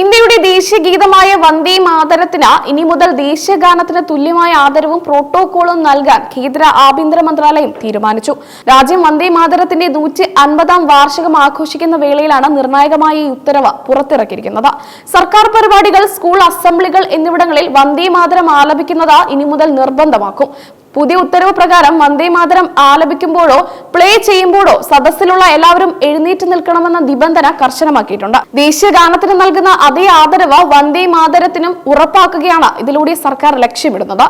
ഇന്ത്യയുടെ ദേശീയ ഗീതമായ വന്ദേ മാതരത്തിന് ഇനി മുതൽ ദേശീയഗാനത്തിന് തുല്യമായ ആദരവും പ്രോട്ടോകോളും നൽകാൻ കേന്ദ്ര ആഭ്യന്തര മന്ത്രാലയം തീരുമാനിച്ചു. രാജ്യം വന്ദേ മാതരത്തിന്റെ നൂറ്റി അൻപതാം വാർഷികം ആഘോഷിക്കുന്ന വേളയിലാണ് നിർണായകമായ ഈ ഉത്തരവ് പുറത്തിറക്കിയിരിക്കുന്നത്. സർക്കാർ പരിപാടികൾ സ്കൂൾ അസംബ്ലികൾ എന്നിവിടങ്ങളിൽ വന്ദേ മാതരം ആലപിക്കുന്നത് ഇനി മുതൽ നിർബന്ധമാക്കും. പുതിയ ഉത്തരവ് പ്രകാരം വന്ദേ മാതരം ആലപിക്കുമ്പോഴോ പ്ലേ ചെയ്യുമ്പോഴോ സദസ്സിലുള്ള എല്ലാവരും എഴുന്നേറ്റ് നിൽക്കണമെന്ന നിബന്ധന കർശനമാക്കിയിട്ടുണ്ട്. ദേശീയ ഗാനത്തിന് നൽകുന്ന അതേ ആദരവ് വന്ദേ മാതരത്തിനും ഉറപ്പാക്കുകയാണ് ഇതിലൂടെ സർക്കാർ ലക്ഷ്യമിടുന്നത്.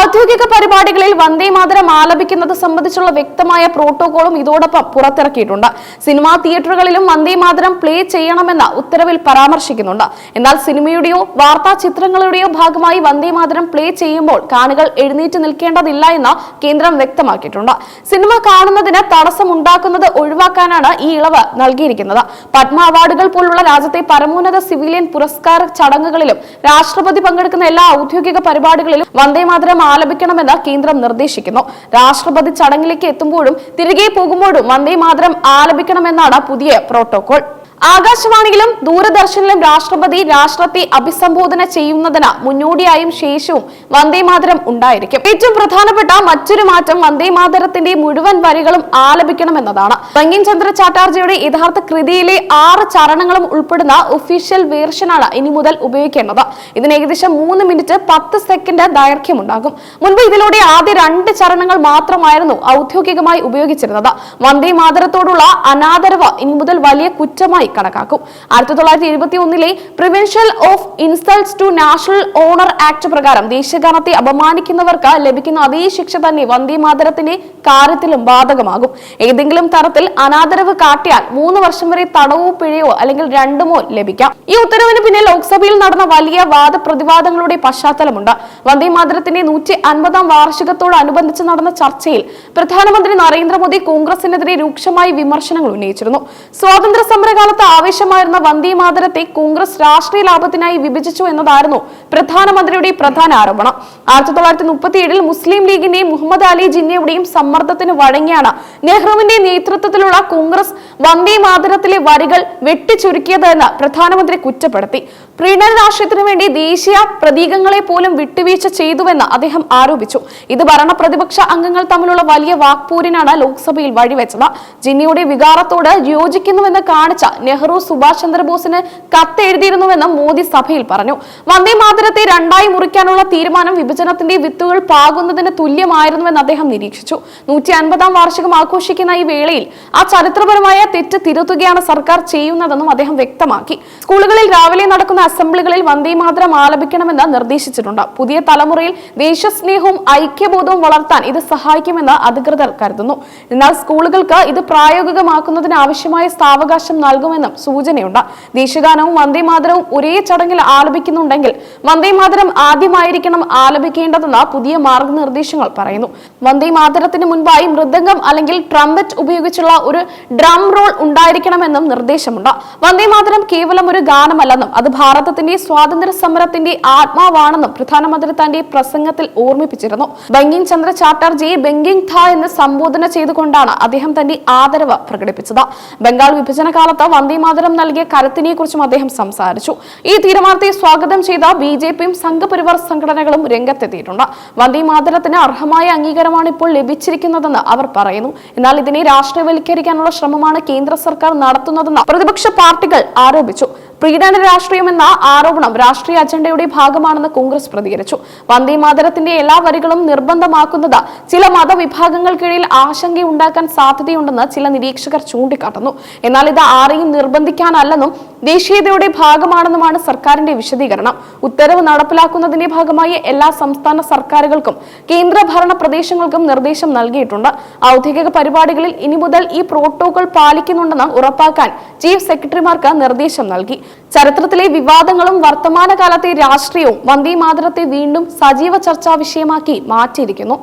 ഔദ്യോഗിക പരിപാടികളിൽ വന്ദേ മാതരം ആലപിക്കുന്നത് സംബന്ധിച്ചുള്ള വ്യക്തമായ പ്രോട്ടോകോളും ഇതോടൊപ്പം പുറത്തിറക്കിയിട്ടുണ്ട്. സിനിമാ തിയേറ്ററുകളിലും വന്ദേ മാതരം പ്ലേ ചെയ്യണമെന്ന ഉത്തരവിൽ പരാമർശിക്കുന്നുണ്ട്. എന്നാൽ സിനിമയുടെയോ വാർത്താ ചിത്രങ്ങളുടെയോ ഭാഗമായി വന്ദേ മാതരം പ്ലേ ചെയ്യുമ്പോൾ കാണികൾ എഴുന്നേറ്റ് നിൽക്കേണ്ടതില്ല എന്ന് കേന്ദ്രം വ്യക്തമാക്കിയിട്ടുണ്ട്. സിനിമ കാണുന്നതിന് തടസ്സമുണ്ടാക്കുന്നത് ഒഴിവാക്കാനാണ് ഈ ഇളവ് നൽകിയിരിക്കുന്നത്. പത്മ അവാർഡുകൾ പോലുള്ള രാജ്യത്തെ പരമോന്നത സിവിലിയൻ പുരസ്കാര ചടങ്ങുകളിലും രാഷ്ട്രപതി പങ്കെടുക്കുന്ന എല്ലാ ഔദ്യോഗിക പരിപാടികളിലും വന്ദേമാതരം ആലപിക്കണമെന്ന് കേന്ദ്രം നിർദ്ദേശിക്കുന്നു. രാഷ്ട്രപതി ചടങ്ങിലേക്ക് എത്തുമ്പോഴും തിരികെ പോകുമ്പോഴും വന്ദേമാതരം ആലപിക്കണമെന്നാണ് പുതിയ പ്രോട്ടോകോൾ. ആകാശവാണിയിലും ദൂരദർശനിലും രാഷ്ട്രപതി രാഷ്ട്രത്തെ അഭിസംബോധന ചെയ്യുന്നതിന് മുന്നോടിയായും ശേഷവും വന്ദേമാതരം ഉണ്ടായിരിക്കും. ഏറ്റവും പ്രധാനപ്പെട്ട മറ്റൊരു മാറ്റം വന്ദേമാതരത്തിന്റെ മുഴുവൻ വരികളും ആലപിക്കണമെന്നതാണ്. ബങ്കിം ചന്ദ്ര ചാറ്റാർജിയുടെ യഥാർത്ഥ കൃതിയിലെ ആറ് ചരണങ്ങളും ഉൾപ്പെടുന്ന ഒഫീഷ്യൽ വേർഷനാണ് ഇനി മുതൽ ഉപയോഗിക്കേണ്ടത്. ഇതിന് ഏകദേശം മൂന്ന് മിനിറ്റ് പത്ത് സെക്കൻഡ് ദൈർഘ്യമുണ്ടാകും. മുൻപ് ഇതിലൂടെ ആദ്യ രണ്ട് ചരണങ്ങൾ മാത്രമായിരുന്നു ഔദ്യോഗികമായി ഉപയോഗിച്ചിരുന്നത്. വന്ദേ മാതരത്തോടുള്ള അനാദരവ് ഇനി മുതൽ വലിയ കുറ്റമായി കണക്കാക്കും. ആയിരത്തി തൊള്ളായിരത്തി എഴുപത്തി ഒന്നിലെ prevention of insults to national honour act പ്രകാരം ദേശീയഗാനത്തെ അപമാനിക്കുന്നവർക്ക് ലഭിക്കുന്ന അതേ ശിക്ഷ തന്നെ വന്ദേമാതരത്തിന്റെ കാര്യത്തിലും ബാധകമാകും. ഏതെങ്കിലും തരത്തിൽ അനാദരവ് കാട്ടിയാൽ മൂന്ന് വർഷം വരെ തടവോ പിഴയോ അല്ലെങ്കിൽ രണ്ടുമോ ലഭിക്കാം. ഈ ഉത്തരവിന് പിന്നെ ലോക്സഭയിൽ നടന്ന വലിയ വാദപ്രതിവാദങ്ങളുടെ പശ്ചാത്തലമുണ്ട്. വന്ദേമാതരത്തിന്റെ നൂറ്റി അൻപതാം വാർഷികത്തോടനുബന്ധിച്ച് നടന്ന ചർച്ചയിൽ പ്രധാനമന്ത്രി നരേന്ദ്രമോദി കോൺഗ്രസിനെതിരെ രൂക്ഷമായി വിമർശനങ്ങൾ ഉന്നയിച്ചിരുന്നു. സ്വാതന്ത്ര്യ സമരകാലത്ത് ആവേശമായിരുന്ന വന്ദേ മാതരത്തെ കോൺഗ്രസ് രാഷ്ട്രീയ ലാഭത്തിനായി വിഭജിച്ചു എന്നതായിരുന്നു പ്രധാനമന്ത്രിയുടെ പ്രധാന ആരോപണം. ആയിരത്തി തൊള്ളായിരത്തി മുപ്പത്തി ഏഴിൽ മുസ്ലിം ലീഗിന്റെയും മുഹമ്മദ് അലി ജിന്നയുടെയും സമ്മർദ്ദത്തിന് വഴങ്ങിയാണ് നെഹ്റുവിന്റെ നേതൃത്വത്തിലുള്ള കോൺഗ്രസ് വന്ദേ മാതരത്തിലെ വരികൾ വെട്ടിച്ചുരുക്കിയത് എന്ന് പ്രധാനമന്ത്രി കുറ്റപ്പെടുത്തി. പ്രീണന രാഷ്ട്രീയത്തിനു വേണ്ടി ദേശീയ പ്രതീകങ്ങളെ പോലും വിട്ടുവീഴ്ച ചെയ്തുവെന്ന് അദ്ദേഹം ആരോപിച്ചു. ഇത് ഭരണ പ്രതിപക്ഷ അംഗങ്ങൾ തമ്മിലുള്ള വലിയ വാക്പൂരിനാണ് ലോക്സഭയിൽ വഴിവെച്ചത്. ജിന്നിയുടെ വികാരത്തോട് യോജിക്കുന്നുവെന്ന് കാണിച്ച നെഹ്റു സുഭാഷ് ചന്ദ്രബോസിന് കത്തെഴുതിയിരുന്നുവെന്ന് മോദി സഭയിൽ പറഞ്ഞു. വന്ദേ മാതരത്തെ രണ്ടായി മുറിക്കാനുള്ള തീരുമാനം വിഭജനത്തിന്റെ വിത്തുകൾ പാകുന്നതിന് തുല്യമായിരുന്നുവെന്ന് അദ്ദേഹം നിരീക്ഷിച്ചു. നൂറ്റി അൻപതാം വാർഷികം ആഘോഷിക്കുന്ന ഈ വേളയിൽ ആ ചരിത്രപരമായ തെറ്റ് തിരുത്തുകയാണ് സർക്കാർ ചെയ്യുന്നതെന്നും അദ്ദേഹം വ്യക്തമാക്കി. സ്കൂളുകളിൽ രാവിലെ നടക്കുന്ന അസംബ്ലികളിൽ വന്ദേ മാതരം ആലപിക്കണമെന്ന് നിർദ്ദേശിച്ചിട്ടുണ്ട്. പുതിയ തലമുറയിൽ ദേശസ്നേഹവും ഐക്യബോധവും വളർത്താൻ ഇത് സഹായിക്കുമെന്ന് അധികൃതർ കരുതുന്നു. എന്നാൽ സ്കൂളുകൾക്ക് ഇത് പ്രായോഗികമാക്കുന്നതിന് ആവശ്യമായ സ്ഥാവകാശം നൽകുമെന്നും സൂചനയുണ്ട്. ദേശഗാനവും വന്ദേ മാതരവും ഒരേ ചടങ്ങിൽ ആലപിക്കുന്നുണ്ടെങ്കിൽ വന്ദേ മാതരം ആദ്യമായിരിക്കണം ആലപിക്കേണ്ടതെന്ന് പുതിയ മാർഗനിർദ്ദേശങ്ങൾ പറയുന്നു. വന്ദേ മാതരത്തിന് മുൻപായി മൃദംഗം അല്ലെങ്കിൽ ട്രംപറ്റ് ഉപയോഗിച്ചുള്ള ഒരു ഡ്രം റോൾ ഉണ്ടായിരിക്കണമെന്നും നിർദ്ദേശമുണ്ട്. വന്ദേ മാതരം കേവലം ഒരു ഗാനമല്ലെന്നും അത് ഭാരതത്തിന്റെ സ്വാതന്ത്ര്യ സമരത്തിന്റെ ആത്മാവാണെന്നും പ്രധാനമന്ത്രി തന്റെ പ്രസംഗത്തിൽ ഓർമ്മിപ്പിച്ചിരുന്നു. ബങ്കിം ചന്ദ്ര ചാറ്റർജിയെ ബങ്കിങ് ധ എന്ന് സംബോധന ചെയ്തുകൊണ്ടാണ് അദ്ദേഹം തന്റെ ആദരവ് പ്രകടിപ്പിച്ചത്. ബംഗാൾ വിഭജന കാലത്ത് വന്ദേമാതരം നൽകിയ കരുത്തിനെ കുറിച്ചും അദ്ദേഹം സംസാരിച്ചു. ഈ തീരുമാനത്തെ സ്വാഗതം ചെയ്ത ബി ജെ പിയും സംഘപരിവാർ സംഘടനകളും രംഗത്തെത്തിയിട്ടുണ്ട്. വന്ദേമാതരത്തിന് അർഹമായ അംഗീകാരമാണ് ഇപ്പോൾ ലഭിച്ചിരിക്കുന്നതെന്ന് അവർ പറയുന്നു. എന്നാൽ ഇതിനെ രാഷ്ട്രീയവൽക്കരിക്കാനുള്ള ശ്രമമാണ് കേന്ദ്ര സർക്കാർ നടത്തുന്നതെന്ന് പ്രതിപക്ഷ പാർട്ടികൾ ആരോപിച്ചു. പ്രീണന രാഷ്ട്രീയം എന്ന ആരോപണം രാഷ്ട്രീയ അജണ്ടയുടെ ഭാഗമാണെന്ന് കോൺഗ്രസ് പ്രതികരിച്ചു. വന്ദേ മാതരത്തിന്റെ എല്ലാ വരികളും നിർബന്ധമാക്കുന്നത് ചില മതവിഭാഗങ്ങൾക്കിടയിൽ ആശങ്കയുണ്ടാക്കാൻ സാധ്യതയുണ്ടെന്ന് ചില നിരീക്ഷകർ ചൂണ്ടിക്കാട്ടുന്നു. എന്നാൽ ഇത് ആരെയും നിർബന്ധിക്കാനല്ലെന്നും ദേശീയതയുടെ ഭാഗമാണെന്നുമാണ് സർക്കാരിന്റെ വിശദീകരണം. ഉത്തരവ് നടപ്പിലാക്കുന്നതിന്റെ ഭാഗമായി എല്ലാ സംസ്ഥാന സർക്കാരുകൾക്കും കേന്ദ്രഭരണ പ്രദേശങ്ങൾക്കും നിർദ്ദേശം നൽകിയിട്ടുണ്ട്. ഔദ്യോഗിക പരിപാടികളിൽ ഇനി മുതൽ ഈ പ്രോട്ടോകോൾ പാലിക്കുന്നുണ്ടെന്ന് ഉറപ്പാക്കാൻ ചീഫ് സെക്രട്ടറിമാർക്ക് നിർദ്ദേശം നൽകി. ചരിത്രത്തിലെ വിവാദങ്ങളും വർത്തമാനകാലത്തെ രാഷ്ട്രീയവും വന്ദേ മാതരത്തെ വീണ്ടും സജീവ ചർച്ചാ വിഷയമാക്കി മാറ്റിയിരിക്കുന്നു.